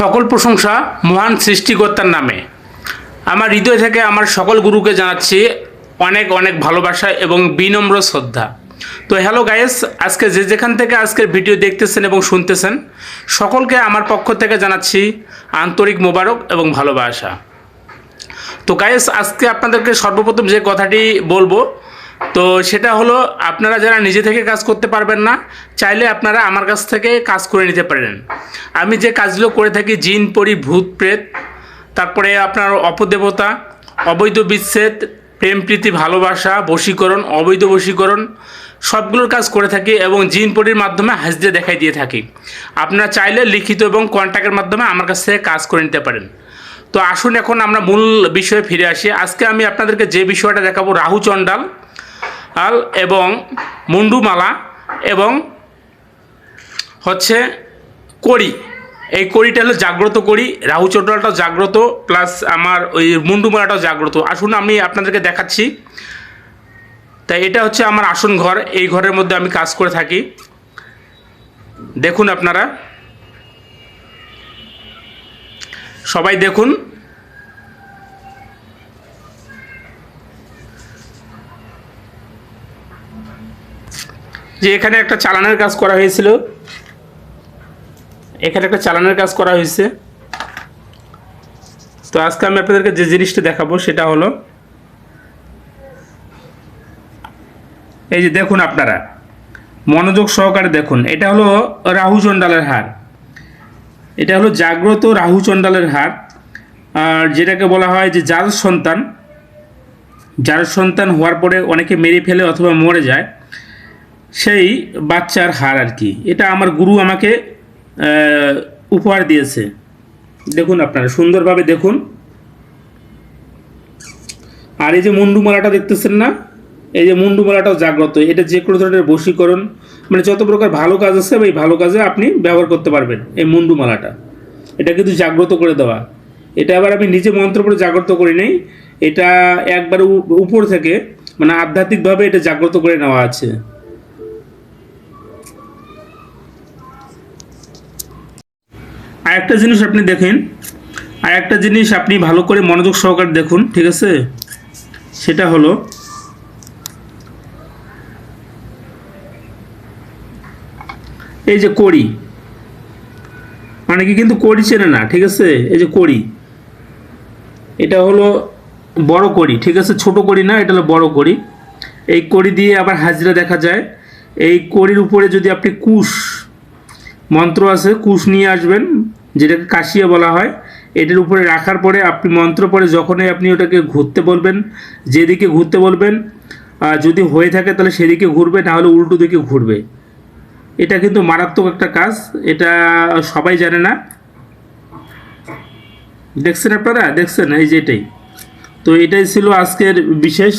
সকল প্রশংসা মহান সৃষ্টিকর্তার নামে। আমার হৃদয় থেকে আমার সকল গুরুকে জানাচ্ছি অনেক অনেক ভালোবাসা এবং বিনম্র শ্রদ্ধা। তো হ্যালো গায়েস আজকে যে যেখান থেকে আজকের ভিডিও দেখতেছেন এবং শুনতেছেন, সকলকে আমার পক্ষ থেকে জানাচ্ছি আন্তরিক মোবারক এবং ভালোবাসা। তো গায়েস আজকে আপনাদেরকে সর্বপ্রথম যে কথাটি বলব তো সেটা হলো আপনারা যারা নিজে থেকে কাজ করতে পারবেন না, চাইলে আপনারা আমার কাছ থেকে কাজ করে নিতে পারেন। আমি যে কাজগুলো করে থাকি, জিন, পরি, ভূত, প্রেত, তারপরে আপনার অপদেবতা, অবৈধ বিচ্ছেদ, প্রেম, প্রীতি, ভালোবাসা, বশীকরণ, অবৈধ বশীকরণ, সবগুলোর কাজ করে থাকি এবং জিন, পরির মাধ্যমে হাসতে দেখাই দিয়ে থাকি। আপনারা চাইলে লিখিত এবং কন্ট্যাক্টের মাধ্যমে আমার কাছ থেকে কাজ করে নিতে পারেন। তো আসুন এখন আমরা মূল বিষয়ে ফিরে আসি। আজকে আমি আপনাদেরকে যে বিষয়টা দেখাবো, রাহু চণ্ডাল। আল এবং মুন্ডুমালা এবং হচ্ছে কড়ি। এই কড়িটা হলো জাগ্রত করি রাহু চণ্ডালটাও জাগ্রত, প্লাস আমার ওই মুন্ডুমালাটাও জাগ্রত। আসুন আমি আপনাদেরকে দেখাচ্ছি। তাই এটা হচ্ছে আমার আসন ঘর। এই ঘরের মধ্যে আমি কাজ করে থাকি। দেখুন আপনারা। সবাই দেখুন। যে এখানে একটা চালানের কাজ করা হয়েছিল। এখানে একটা চালানের কাজ করা হয়েছে। তো আজকে আমি আপনাদেরকে যে জিনিসটা দেখাবো সেটা হলো, এই যে দেখুন আপনারা, মনোযোগ সহকারে দেখুন। এটা হলো রাহু চণ্ডালের হার। এটা হলো জাগ্রত রাহু চণ্ডালের হার। আর যেটাকে বলা হয় যে যার সন্তান যার সন্তান হওয়ার পরে অনেকে মেরে ফেলে অথবা মরে যায়। সেই বাচ্চার হার আর কি। এটা আমার গুরু আমাকে উপহার দিয়েছে। দেখুন আপনারা, সুন্দরভাবে দেখুন। আর এই যে মুন্ডুমালাটা দেখতেছেন না? এই যে মুন্ডুমালাটাও জাগ্রত। এটা যে কোনো ধরনের বশীকরণ মানে যত প্রকার ভালো কাজ আছে, এই ভালো কাজে আপনি ব্যবহার করতে পারবেন এই মুন্ডুমালাটা এটা কিন্তু জাগ্রত করে দেওয়া। এটা আবার আমি নিজে মন্ত্র করে জাগ্রত করি নাই। এটা একবার উপর থেকে মানে আধ্যাত্মিকভাবে এটা জাগ্রত করে নেওয়া আছে। আর একটা জিনিস আপনি দেখেন আর একটা জিনিস আপনি ভালো করে মনোযোগ সহকারে দেখুন, ঠিক আছে? সেটা হলো, এই যে কড়ি, অনেকে কিন্তু কড়ি চেনে না, ঠিক আছে? এই যে কড়ি, এটা হলো বড় কড়ি, ঠিক আছে? ছোট কড়ি না, এটা হলো বড় কড়ি। এই কড়ি দিয়ে আবার হাজিরা দেখা যায়। এই কড়ির উপরে যদি আপনি কুশ, মন্ত্র আছে, কুশ নিয়ে আসবেন যেটাকে কাশিয়া বলা হয়, এটার উপরে রাখার পরে আপনি মন্ত্র পরে যখনই আপনি ওটাকে ঘুরতে বলবেন, যেদিকে ঘুরতে বলবেন যদি হয়ে থাকে তাহলে সেদিকে ঘুরবে, না হলে উল্টো দিকে ঘুরবে। এটা কিন্তু মারাত্মক একটা কাজ, এটা সবাই জানে না। দেখছেন আপনারা? দেখছেন? এই যে এটাই। তো এটাই ছিল আজকের বিশেষ।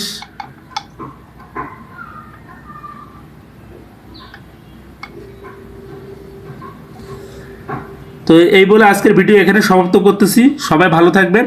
তো এই বলে আজকের ভিডিও এখানে সমাপ্ত করতেছি। সবাই ভালো থাকবেন।